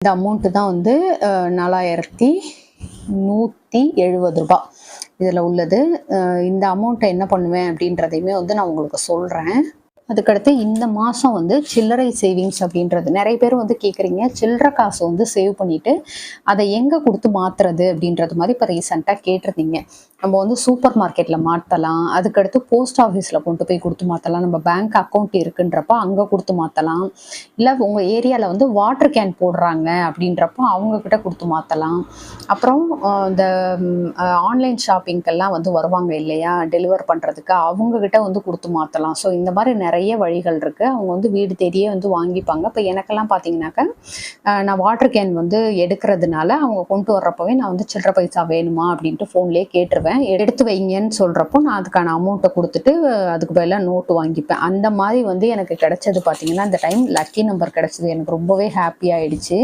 இந்த அமௌண்ட்டு தான் வந்து நாலாயிரத்தி நூற்றி எழுபது ரூபாய் இதில் உள்ளது. இந்த அமௌண்ட்டை என்ன பண்ணுவேன் அப்படின்றதையுமே வந்து நான் உங்களுக்கு சொல்கிறேன் அதுக்கடுத்து இந்த மாதம் வந்து சில்லறை சேவிங்ஸ் அப்படின்றது. நிறைய பேர் வந்து கேட்குறீங்க சில்லறை காசு வந்து சேவ் பண்ணிவிட்டு அதை எங்கே கொடுத்து மாற்றுறது அப்படின்றது மாதிரி இப்போ ரீசெண்டாக கேட்டிருந்தீங்க. நம்ம வந்து சூப்பர் மார்க்கெட்டில் மாற்றலாம் அதுக்கடுத்து போஸ்ட் ஆஃபீஸில் கொண்டு போய் கொடுத்து மாற்றலாம் நம்ம பேங்க் அக்கௌண்ட் இருக்குன்றப்போ அங்கே கொடுத்து மாற்றலாம் இல்லை உங்கள் ஏரியாவில் வந்து வாட்டர் கேன் போடுறாங்க அப்படின்றப்போ அவங்கக்கிட்ட கொடுத்து மாற்றலாம் அப்புறம் இந்த ஆன்லைன் ஷாப்பிங்க்கெல்லாம் வந்து வருவாங்க இல்லையா? டெலிவர் பண்ணுறதுக்கு அவங்கக்கிட்ட வந்து கொடுத்து மாற்றலாம் ஸோ இந்த மாதிரி நிறைய நிறைய வழிகள் இருக்குது அவங்க வந்து வீடு தேடியே வந்து வாங்கிப்பாங்க. இப்போ எனக்கெல்லாம் பார்த்தீங்கன்னாக்கா நான் வாட்டர் கேன் வந்து எடுக்கிறதுனால அவங்க கொண்டு வர்றப்பவே நான் வந்து சில்லற பைசா வேணுமா அப்படின்ட்டு ஃபோன்லேயே கேட்டுருவேன். எடுத்து வைங்கன்னு சொல்கிறப்போ நான் அதுக்கான அமௌண்ட்டை கொடுத்துட்டு அதுக்கு பதிலாக நோட்டு வாங்கிப்பேன். அந்த மாதிரி வந்து எனக்கு கிடைச்சது பார்த்தீங்கன்னா அந்த டைம் லக்கி நம்பர் கிடைச்சது. எனக்கு ரொம்பவே ஹாப்பி ஆயிடுச்சு.